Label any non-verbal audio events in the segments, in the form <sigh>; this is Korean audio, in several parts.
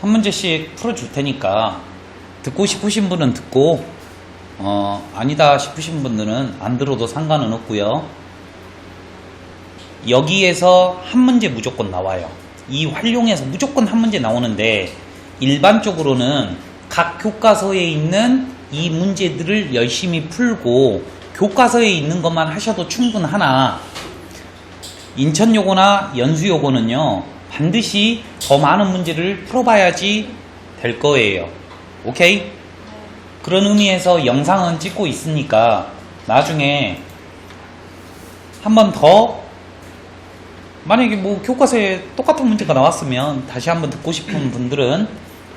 한 문제씩 풀어줄 테니까 듣고 싶으신 분은 듣고 어, 아니다 싶으신 분들은 안 들어도 상관은 없고요. 여기에서 한 문제 무조건 나와요. 이 활용해서 무조건 한 문제 나오는데 일반적으로는 각 교과서에 있는 이 문제들을 열심히 풀고 교과서에 있는 것만 하셔도 충분하나 인천 요거나 연수 요거는요 반드시 더 많은 문제를 풀어봐야지 될 거예요. 오케이? 그런 의미에서 영상은 찍고 있으니까 나중에 한 번 더 만약에 뭐 교과서에 똑같은 문제가 나왔으면 다시 한번 듣고 싶은 분들은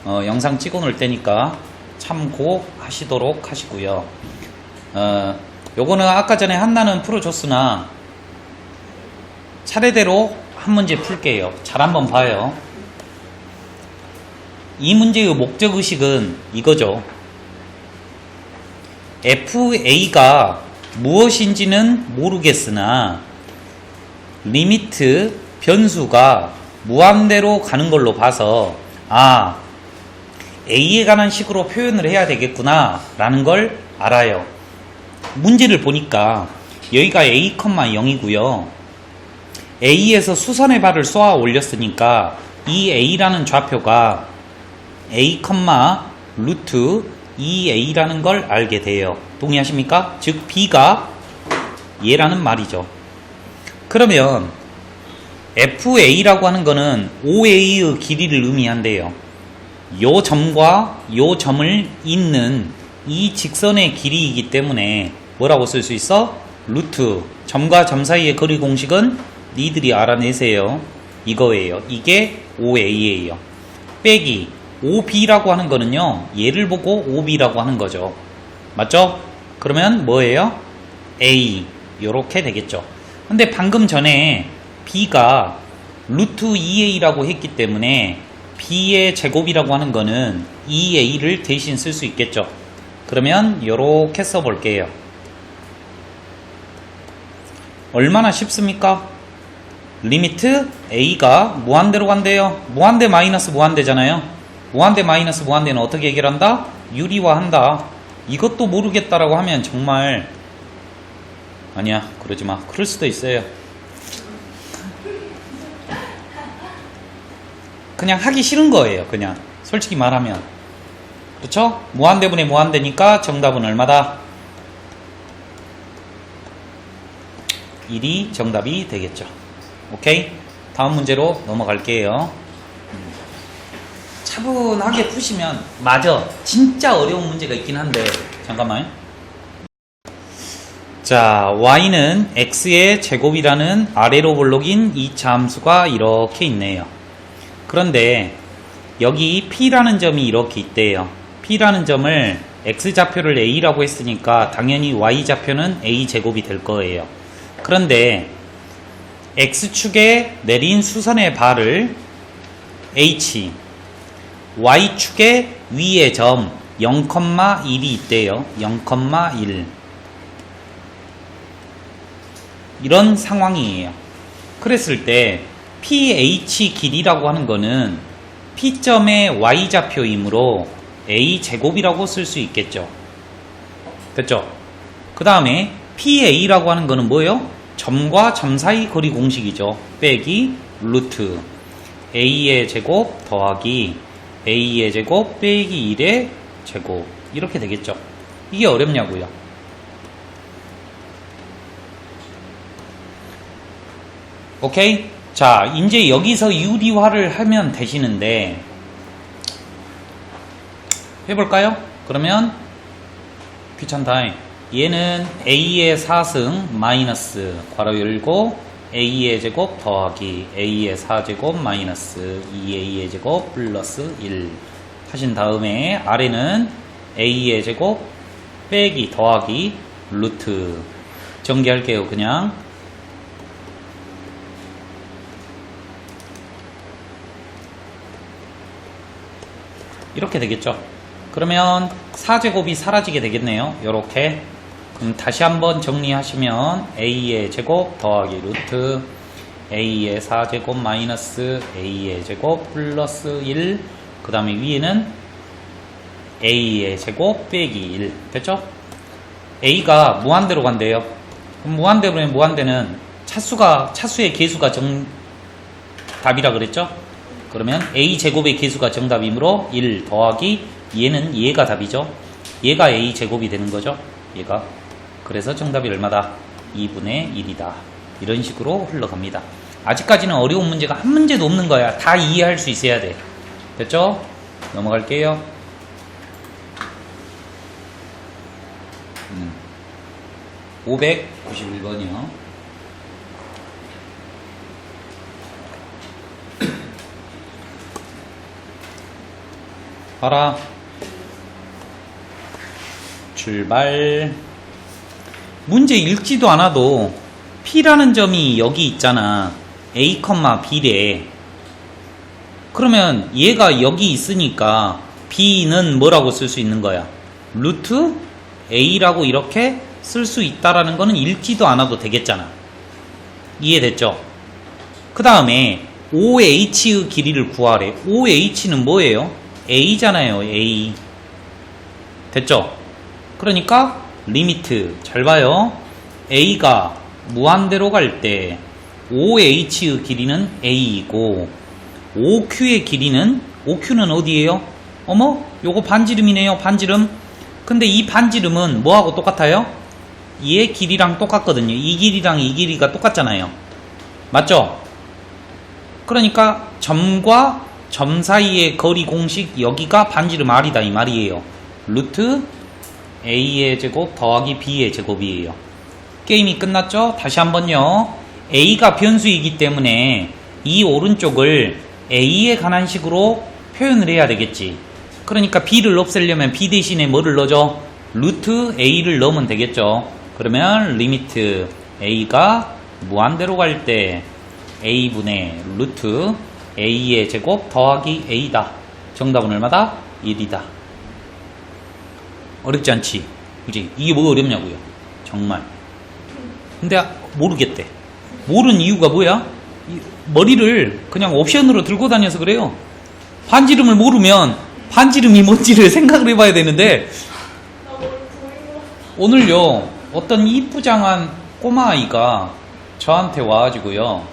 어, 영상 찍어 놓을 테니까 참고하시도록 하시고요. 어, 요거는 아까 전에 한나는 풀어줬으나 차례대로 한 문제 풀게요. 잘 한번 봐요. 이 문제의 목적 의식은 이거죠. FA가 무엇인지는 모르겠으나 리미트 변수가 무한대로 가는 걸로 봐서 아 A에 관한 식으로 표현을 해야 되겠구나 라는 걸 알아요. 문제를 보니까 여기가 A, 0이고요. A에서 수선의 발을 쏘아 올렸으니까 이 A라는 좌표가 A, 루트 2A라는 걸 알게 돼요. 동의하십니까? 즉 B가 얘라는 말이죠. 그러면 FA라고 하는 거는 OA의 길이를 의미한대요. 요 점과 요 점을 잇는 이 직선의 길이이기 때문에 뭐라고 쓸 수 있어? 루트 점과 점 사이의 거리 공식은 니들이 알아내세요. 이거예요. 이게 OA예요. 빼기 OB라고 하는 거는요. 얘를 보고 OB라고 하는 거죠. 맞죠? 그러면 뭐예요? A 요렇게 되겠죠. 근데 방금 전에 B가 루트 2A라고 했기 때문에 B의 제곱이라고 하는 거는 2A를 대신 쓸 수 있겠죠. 그러면 요렇게 써볼게요. 얼마나 쉽습니까? 리미트 A가 무한대로 간대요. 무한대 마이너스 무한대잖아요. 무한대 마이너스 무한대는 어떻게 해결한다? 유리화한다. 이것도 모르겠다라고 하면 정말 아니야 그러지 마. 그럴 수도 있어요. 그냥 하기 싫은 거예요. 그냥 솔직히 말하면 그렇죠? 무한대분의 무한대니까 정답은 얼마다? 1이 정답이 되겠죠. 오케이? 다음 문제로 넘어갈게요. 차분하게 푸시면 맞아. 진짜 어려운 문제가 있긴 한데 잠깐만. 자, y는 x의 제곱이라는 아래로 볼록인 이 함수가 이렇게 있네요. 그런데 여기 p라는 점이 이렇게 있대요. p라는 점을 x좌표를 a라고 했으니까 당연히 y좌표는 a제곱이 될 거예요. 그런데 x축에 내린 수선의 발을 h, y축에 위의 점 0,1이 있대요. 0,1 이런 상황이에요. 그랬을 때 ph 길이라고 하는 거는 p점의 y좌표이므로 a 제곱이라고 쓸 수 있겠죠. 됐죠? 그 다음에 PA라고 하는 거는 뭐예요? 점과 점 사이 거리 공식이죠. 빼기 루트 A의 제곱 더하기 A의 제곱 빼기 1의 제곱 이렇게 되겠죠. 이게 어렵냐고요. 오케이? 자, 이제 여기서 유리화를 하면 되시는데 해볼까요? 그러면 귀찮다. 얘는 a의 4승 마이너스 괄호 열고 a의 제곱 더하기 a의 4제곱 마이너스 2a의 제곱 플러스 1 하신 다음에 아래는 a의 제곱 빼기 더하기 루트. 전개할게요 그냥. 이렇게 되겠죠? 그러면 4제곱이 사라지게 되겠네요. 이렇게 그럼 다시 한번 정리하시면 a의 제곱 더하기 루트 a의 4제곱 마이너스 a의 제곱 플러스 1 그 다음에 위에는 a의 제곱 빼기 1 됐죠? a가 무한대로 간대요. 무한대로면 무한대는 차수가 차수의 개수가 정 답이라 그랬죠? 그러면 a 제곱의 개수가 정답이므로 1 더하기 얘는 얘가 답이죠. 얘가 a 제곱이 되는 거죠. 얘가 그래서 정답이 얼마다? 2분의 1이다. 이런 식으로 흘러갑니다. 아직까지는 어려운 문제가 한 문제도 없는 거야. 다 이해할 수 있어야 돼. 됐죠? 넘어갈게요. 음. 591번이요. <clears throat> 봐라. 출발. 문제 읽지도 않아도 P라는 점이 여기 있잖아. A, B래. 그러면 얘가 여기 있으니까 B는 뭐라고 쓸 수 있는 거야? 루트 A라고 이렇게 쓸 수 있다라는 거는 읽지도 않아도 되겠잖아. 이해됐죠? 그 다음에 OH의 길이를 구하래. OH는 뭐예요? A잖아요, A. 됐죠? 그러니까 리미트 잘 봐요. A가 무한대로 갈때 OH의 길이는 A이고 OQ의 길이는 OQ는 어디예요? 어머, 요거 반지름이네요. 반지름. 근데 이 반지름은 뭐하고 똑같아요? 얘 길이랑 똑같거든요. 이 길이랑 이 길이가 똑같잖아요. 맞죠? 그러니까 점과 점 사이의 거리 공식 여기가 반지름 R이다 이 말이에요. 루트 A의 제곱 더하기 B의 제곱이에요. 게임이 끝났죠? 다시 한번요. A가 변수이기 때문에 이 오른쪽을 A에 관한 식으로 표현을 해야 되겠지. 그러니까 B를 없애려면 B 대신에 뭐를 넣어줘? 루트 A를 넣으면 되겠죠. 그러면 리미트 A가 무한대로 갈 때 A분의 루트 A의 제곱 더하기 A다. 정답은 얼마다? 1이다. 어렵지 않지? 그지? 이게 뭐 어렵냐고요? 정말. 근데 모르겠대. 모르는 이유가 뭐야? 이 머리를 그냥 옵션으로 들고 다녀서 그래요. 반지름을 모르면 반지름이 뭔지를 <laughs> 생각을 해봐야 되는데 오늘요 어떤 이쁘장한 꼬마 아이가 저한테 와가지고요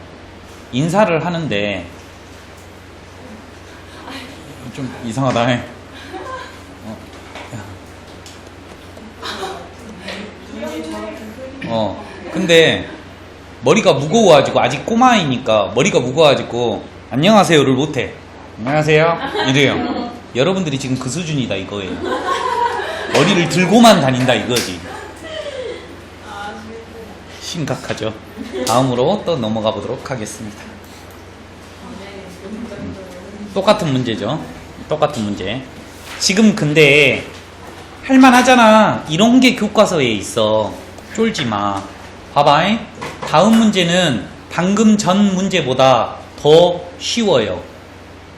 인사를 하는데 좀 이상하다 어, 근데 머리가 무거워가지고 아직 꼬마이니까 머리가 무거워가지고 안녕하세요를 못해. 안녕하세요. 이래요. 여러분들이 지금 그 수준이다 이거예요. 머리를 들고만 다닌다 이거지. 심각하죠. 다음으로 또 넘어가 보도록 하겠습니다. 음, 똑같은 문제죠. 똑같은 문제. 지금 근데 할만하잖아. 이런 게 교과서에 있어. 쫄지 마. 봐봐. 다음 문제는 방금 전 문제보다 더 쉬워요.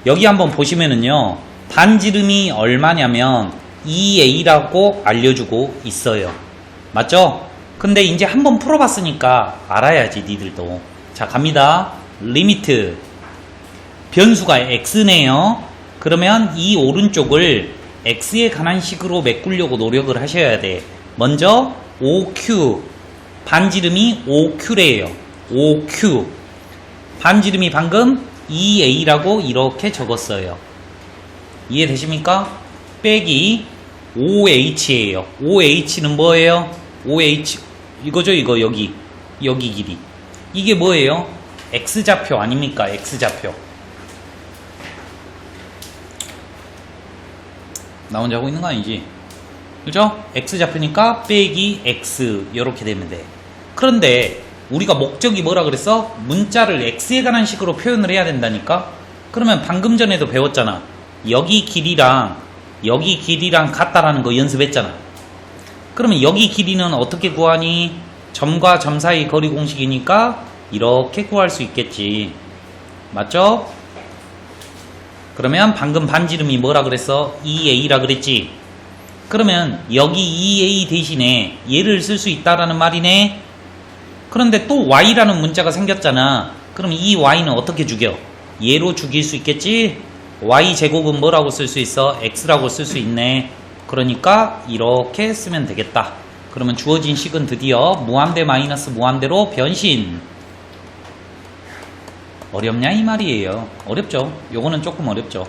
여기 한번 보시면은요. 반지름이 얼마냐면 2a라고 알려주고 있어요. 맞죠? 근데 이제 한번 풀어봤으니까 알아야지 니들도. 자 갑니다. 리미트 변수가 x네요. 그러면 이 오른쪽을 x에 관한 식으로 메꾸려고 노력을 하셔야 돼. 먼저 OQ 반지름이 OQ래요. OQ 반지름이 방금 2A라고 이렇게 적었어요. 이해되십니까? 빼기 OH예요. OH는 뭐예요? OH 이거죠 이거 여기 여기 길이 이게 뭐예요? X좌표 아닙니까? X좌표 나 혼자 하고 있는 거 아니지? 그죠? X좌표니까 빼기 X 이렇게 되면 돼 그런데 우리가 목적이 뭐라 그랬어? 문자를 X에 관한 식으로 표현을 해야 된다니까? 그러면 방금 전에도 배웠잖아 여기 길이랑 여기 길이랑 같다라는 거 연습했잖아 그러면 여기 길이는 어떻게 구하니? 점과 점 사이 거리 공식이니까 이렇게 구할 수 있겠지. 맞죠? 그러면 방금 반지름이 뭐라 그랬어? 2a라 그랬지? 그러면 여기 2a 대신에 얘를 쓸 수 있다라는 말이네? 그런데 또 y라는 문자가 생겼잖아. 그럼 이 y는 어떻게 죽여? 얘로 죽일 수 있겠지? y 제곱은 뭐라고 쓸 수 있어? x라고 쓸 수 있네. 그러니까 이렇게 쓰면 되겠다. 그러면 주어진 식은 드디어 무한대 마이너스 무한대로 변신. 어렵냐 이 말이에요. 어렵죠. 요거는 조금 어렵죠.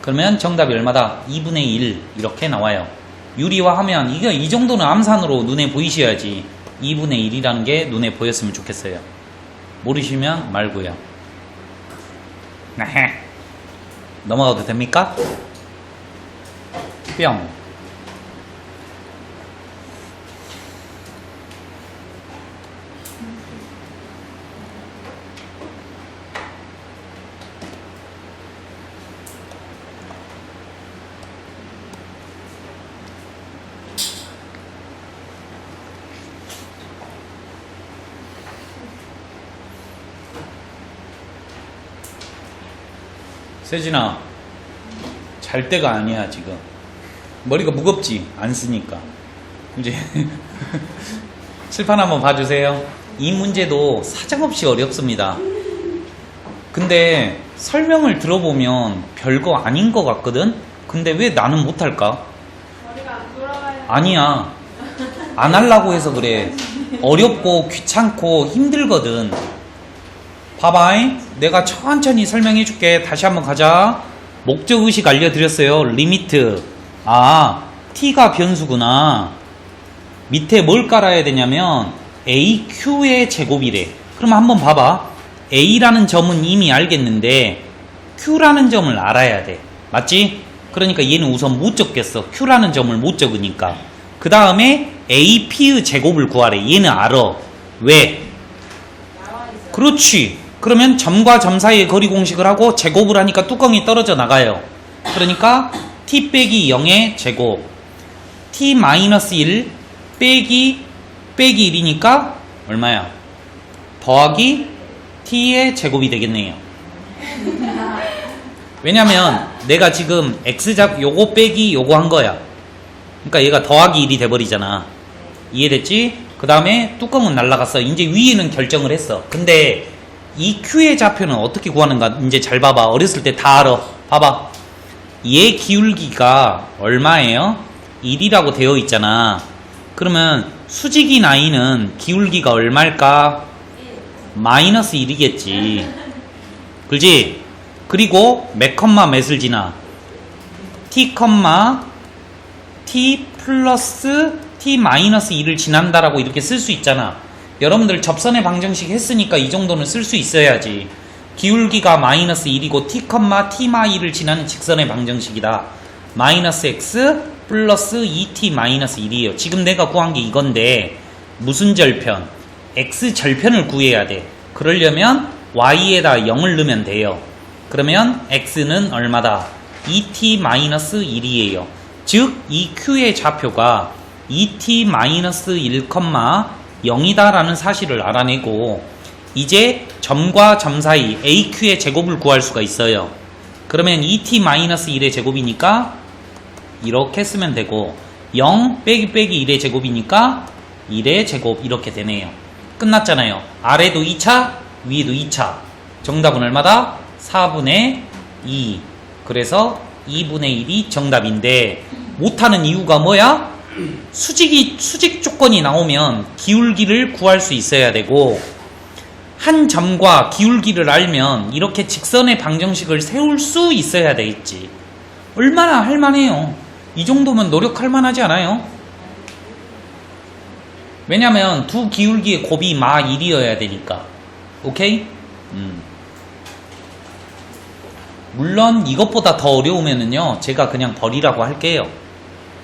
그러면 정답이 얼마다? 2분의 1 이렇게 나와요. 유리화하면 이게 이 정도는 암산으로 눈에 보이셔야지 2분의 1이라는 게 눈에 보였으면 좋겠어요. 모르시면 말고요. <laughs> 넘어가도 됩니까? 뿅. 세진아, 잘 때가 아니야, 지금. 머리가 무겁지? 안 쓰니까. 이제, <laughs> 칠판 한번 봐주세요. 이 문제도 사정없이 어렵습니다. 근데 설명을 들어보면 별거 아닌 것 같거든? 근데 왜 나는 못할까? 머리가 안 돌아가요. 아니야. 안 하려고 해서 그래. 어렵고 귀찮고 힘들거든. 봐봐잉. 내가 천천히 설명해 줄게. 다시 한번 가자. 목적 의식 알려드렸어요. 리미트. 아, t가 변수구나. 밑에 뭘 깔아야 되냐면 aq의 제곱이래. 그럼 한번 봐봐. a라는 점은 이미 알겠는데 q라는 점을 알아야 돼. 맞지? 그러니까 얘는 우선 못 적겠어. q라는 점을 못 적으니까. 그 다음에 ap의 제곱을 구하래. 얘는 알아. 왜? 그렇지. 그러면 점과 점 사이의 거리 공식을 하고 제곱을 하니까 뚜껑이 떨어져 나가요. 그러니까 t 빼기 0의 제곱 t 마이너스 1 빼기 빼기 1이니까 얼마야? 더하기 t의 제곱이 되겠네요. 왜냐면 내가 지금 x 잡 요거 빼기 요거 한 거야. 그러니까 얘가 더하기 1이 돼버리잖아. 이해됐지? 그 다음에 뚜껑은 날라갔어. 이제 위에는 결정을 했어. 근데 이 Q의 좌표는 어떻게 구하는가? 이제 잘 봐봐. 어렸을 때 다 알아. 봐봐. 얘 기울기가 얼마예요? 1이라고 되어 있잖아. 그러면 수직인 I는 기울기가 얼마일까? 마이너스 1이겠지. 그지? 그리고 몇 컴마 몇을 지나? t 컴마 t 플러스 t 마이너스 2를 지난다라고 이렇게 쓸 수 있잖아. 여러분들 접선의 방정식 했으니까 이 정도는 쓸 수 있어야지. 기울기가 마이너스 1이고 t t 마 2를 지나는 직선의 방정식이다. 마이너스 x 플러스 2t 마이너스 1이에요. 지금 내가 구한 게 이건데 무슨 절편? x 절편을 구해야 돼. 그러려면 y에다 0을 넣으면 돼요. 그러면 x는 얼마다? 2t 마이너스 1이에요. 즉, 이 q의 좌표가 2t 마이너스 1, 0이다라는 사실을 알아내고 이제 점과 점 사이 aq의 제곱을 구할 수가 있어요. 그러면 2t 마이너스 1의 제곱이니까 이렇게 쓰면 되고 0 빼기 빼기 1의 제곱이니까 1의 제곱 이렇게 되네요. 끝났잖아요. 아래도 2차, 위에도 2차. 정답은 얼마다? 4분의 2. 그래서 2분의 1이 정답인데 못하는 이유가 뭐야? 수직이 수직 조건이 나오면 기울기를 구할 수 있어야 되고 한 점과 기울기를 알면 이렇게 직선의 방정식을 세울 수 있어야 되겠지. 얼마나 할만해요. 이 정도면 노력할 만하지 않아요? 왜냐면 두 기울기의 곱이 마 1이어야 되니까. 오케이? 음. 물론 이것보다 더 어려우면은요, 제가 그냥 버리라고 할게요.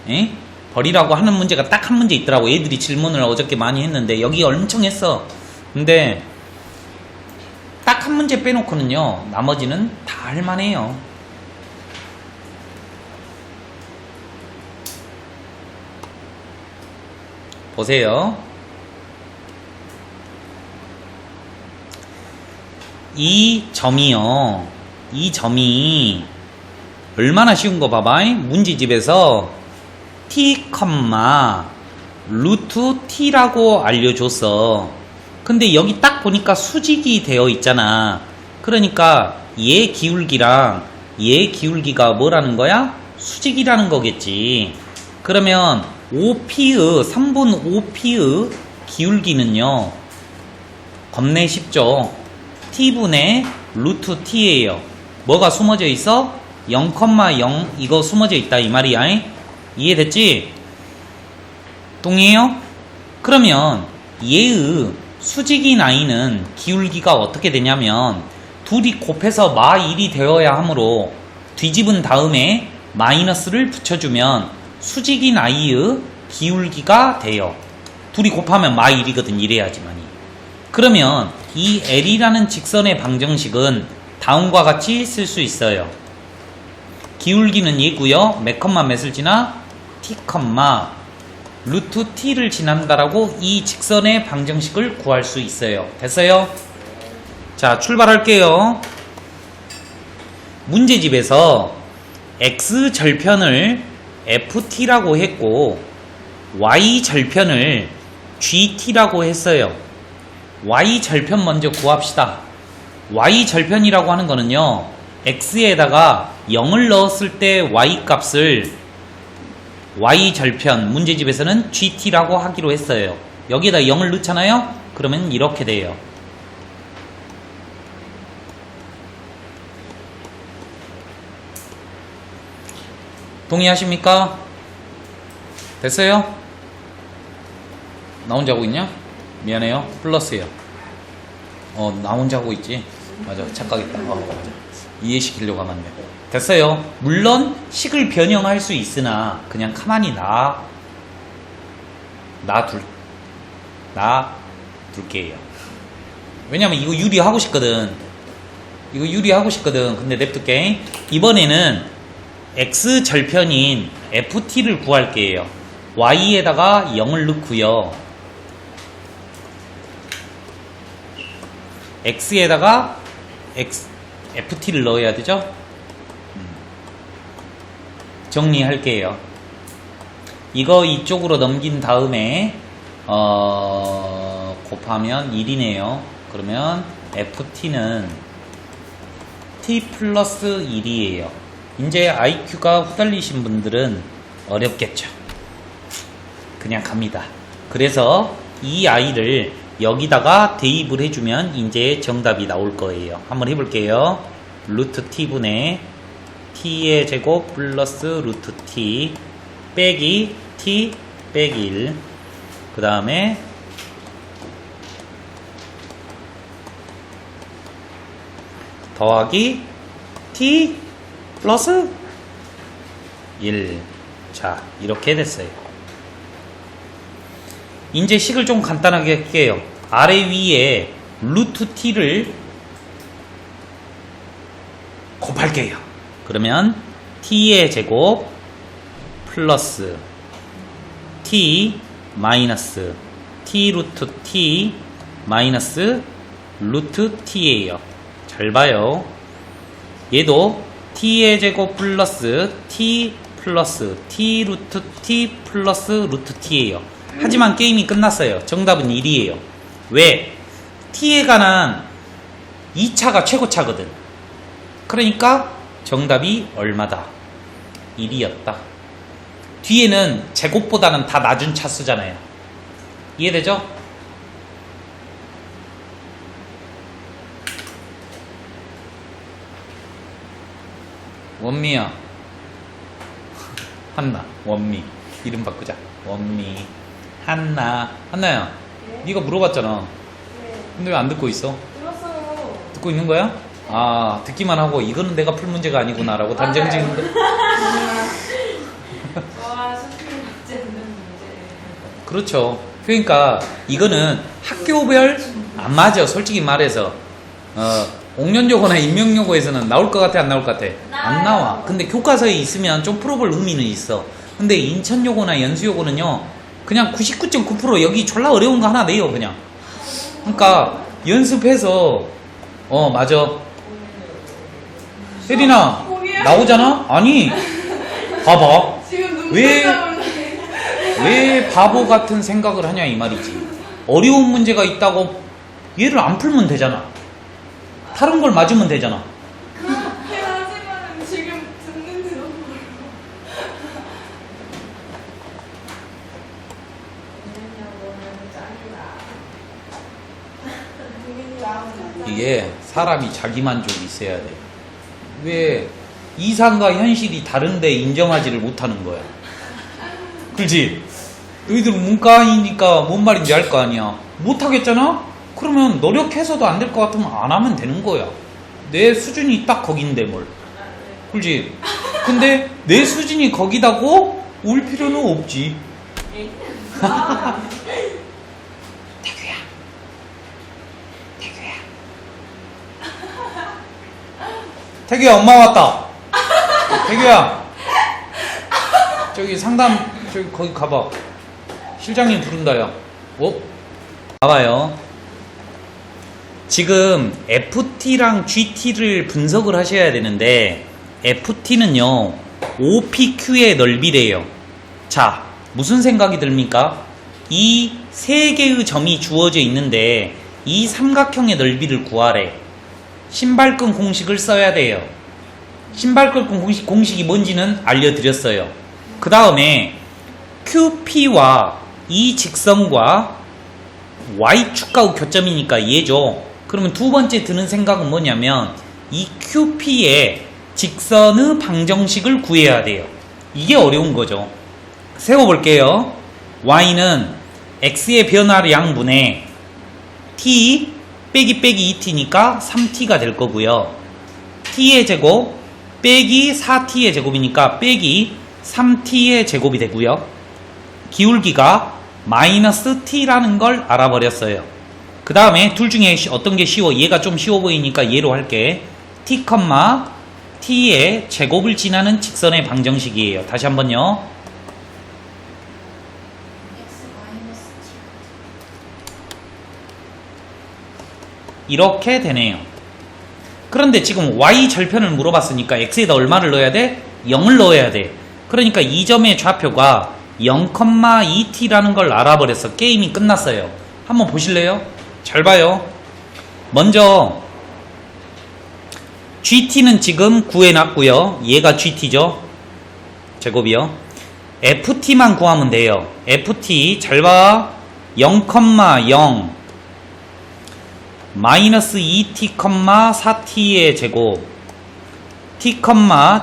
에? 버리라고 하는 문제가 딱 한 문제 있더라고. 애들이 질문을 어저께 많이 했는데, 여기 엄청 했어. 근데, 딱 한 문제 빼놓고는요, 나머지는 다 할만해요. 보세요. 이 점이요. 이 점이 얼마나 쉬운 거 봐봐. 문제집에서 t, 루트 t라고 알려줬어. 근데 여기 딱 보니까 수직이 되어 있잖아. 그러니까 얘 기울기랑 얘 기울기가 뭐라는 거야? 수직이라는 거겠지. 그러면 5p의 3분 5p의 기울기는요. 겁내 쉽죠. t분의 루트 t예요. 뭐가 숨어져 있어? 0,0 이거 숨어져 있다 이 말이야. 이해됐지? 동의해요? 그러면 얘의 수직인 아이는 기울기가 어떻게 되냐면 둘이 곱해서 마 1이 되어야 하므로 뒤집은 다음에 마이너스를 붙여주면 수직인 아이의 기울기가 돼요. 둘이 곱하면 마 1이거든 이래야지만이. 그러면 이 L이라는 직선의 방정식은 다음과 같이 쓸 수 있어요. 기울기는 얘고요. 몇 컴마 몇을 지나? 컴마 루트 t를 지난다라고 이 직선의 방정식을 구할 수 있어요. 됐어요? 자, 출발할게요. 문제집에서 x 절편을 ft라고 했고 y 절편을 gt라고 했어요. y 절편 먼저 구합시다. y 절편이라고 하는 거는요. x에다가 0을 넣었을 때 y 값을 y 절편 문제집에서는 gt라고 하기로 했어요. 여기에다 0을 넣잖아요. 그러면 이렇게 돼요. 동의하십니까? 됐어요? 나 혼자 하고 있냐? 미안해요. 플러스요. 어, 나 혼자 하고 있지. 맞아. 착각했다. 어, 맞아. 이해시키려고 하면 안 돼. 됐어요. 물론 식을 변형할 수 있으나 그냥 가만히 놔 놔둘 놔 둘게요. 왜냐면 이거 유리하고 싶거든. 이거 유리하고 싶거든. 근데 냅둘게. 이번에는 x 절편인 ft를 구할게요. y에다가 0을 넣고요. x에다가 x ft를 넣어야 되죠? 음. 정리할게요. 이거 이쪽으로 넘긴 다음에 어, 곱하면 1이네요. 그러면 ft는 t 플러스 1이에요. 이제 IQ가 후달리신 분들은 어렵겠죠. 그냥 갑니다. 그래서 이 아이를 여기다가 대입을 해주면 이제 정답이 나올 거예요. 한번 해볼게요. 루트 t분의 t의 제곱 플러스 루트 t 빼기 t 빼기 1. 그 다음에 더하기 t 플러스 1. 자, 이렇게 됐어요. 이제 식을 좀 간단하게 할게요. 아래 위에 루트 t를 곱할게요. 그러면 t의 제곱 플러스 t 마이너스 t 루트 t 마이너스 루트 t예요. 잘 봐요. 얘도 t의 제곱 플러스 t 플러스 t 루트 t 플러스 루트 t예요. 하지만 게임이 끝났어요. 정답은 1이에요. 왜? t에 관한 2차가 최고차거든. 그러니까 정답이 얼마다? 1이었다. 뒤에는 제곱보다는 다 낮은 차수잖아요. 이해되죠? 원미야. <laughs> 한나. 원미. 이름 바꾸자. 원미. 한나. 한나야. 네? 네가 물어봤잖아. 네. 근데 왜 안 듣고 있어? 들었어요. 듣고 있는 거야? 아, 듣기만 하고 이거는 내가 풀 문제가 아니구나라고 맞아요. 단정 지는 거. 와, 수준이 맞지 않는 문제. 그렇죠. 그러니까 이거는 학교별 안 맞아. 솔직히 말해서 어, 옥년요거나 인명요거에서는 나올 것 같아 안 나올 것 같아? 안. 나와. 근데 교과서에 있으면 좀 풀어볼 의미는 있어. 근데 인천요거나 연수요거는요 그냥 99.9% 여기 졸라 어려운 거 하나 내요 그냥. 그러니까 연습해서 어 맞아. 세리나 나오잖아? 아니. 봐봐. 왜- 왜? 왜 바보 같은 생각을 하냐 이 말이지. 어려운 문제가 있다고 얘를 안 풀면 되잖아. 다른 걸 맞으면 되잖아. 이게 사람이 자기만족이 있어야 돼. 왜 이상과 현실이 다른데 인정하지를 못하는 거야. 그렇지? 너희들은 문과이니까 뭔 말인지 알 거 아니야. 못하겠잖아? 그러면 노력해서도 안 될 것 같으면 안 하면 되는 거야. 내 수준이 딱 거긴데 뭘. 그렇지? 근데 내 수준이 거기다고 올 필요는 없지. <laughs> 태규야. 태규야. 태규야, 엄마 왔다. 태규야. 저기 상담, 저기 거기 가봐. 실장님 부른다, 야. 어? 봐봐요. 지금 FT랑 GT를 분석을 하셔야 되는데, FT는요, OPQ의 넓이래요. 자, 무슨 생각이 듭니까? 이 세 개의 점이 주어져 있는데 이 삼각형의 넓이를 구하래. 신발끈 공식을 써야 돼요. 신발끈 공식, 공식이 뭔지는 알려드렸어요. 그 다음에 QP와 이 직선과 Y축과의 교점이니까 얘죠. 그러면 두 번째 드는 생각은 뭐냐면 이 QP의 직선의 방정식을 구해야 돼요. 이게 어려운 거죠. 세워볼게요. y는 x의 변화를 양분해 t 빼기 빼기 2t니까 3t가 될 거고요. t의 제곱 빼기 4t의 제곱이니까 빼기 3t의 제곱이 되고요. 기울기가 마이너스 t라는 걸 알아버렸어요. 그 다음에 둘 중에 시- 어떤 게 쉬워? 얘가 좀 쉬워 보이니까 얘로 할게. t, t의 제곱을 지나는 직선의 방정식이에요. 다시 한번요. X 마이너스 이렇게 되네요. 그런데 지금 y 절편을 물어봤으니까 x에다 얼마를 넣어야 돼? 0을 넣어야 돼. 그러니까 이 점의 좌표가 0,2t라는 걸 알아버렸어. 게임이 끝났어요. 한번 보실래요? 잘 봐요. 먼저 GT는 지금 구해놨고요. 얘가 GT죠. 제곱이요. FT만 구하면 돼요. FT 잘 봐. 0,0 마이너스 2t, 4t의 제곱 t,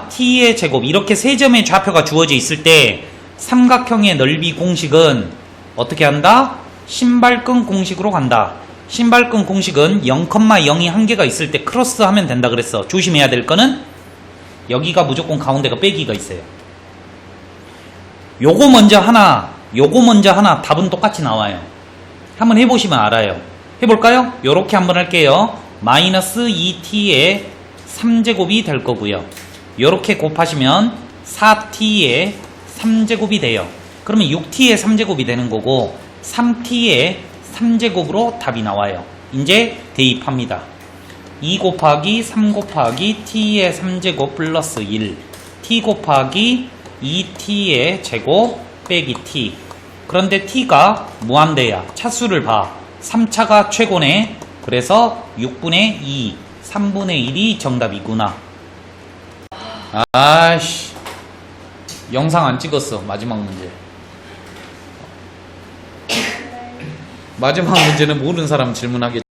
t의 제곱 이렇게 세 점의 좌표가 주어져 있을 때 삼각형의 넓이 공식은 어떻게 한다? 신발끈 공식으로 간다. 신발끈 공식은 0,0이 한 개가 있을 때 크로스 하면 된다 그랬어. 조심해야 될 거는 여기가 무조건 가운데가 빼기가 있어요. 요거 먼저 하나, 요거 먼저 하나 답은 똑같이 나와요. 한번 해보시면 알아요. 해볼까요? 요렇게 한번 할게요. 마이너스 2t의 3제곱이 될 거고요. 요렇게 곱하시면 4t의 3제곱이 돼요. 그러면 6t의 3제곱이 되는 거고 3t의 3제곱으로 답이 나와요. 이제 대입합니다. 2 곱하기 3 곱하기 t의 3제곱 플러스 1 t 곱하기 2t의 제곱 빼기 t 그런데 t가 무한대야 차수를 봐 3차가 최고네. 그래서 6분의 2 3분의 1이 정답이구나. 아씨. 영상 안 찍었어 마지막 문제. 마지막 문제는 모르는 사람 질문하겠지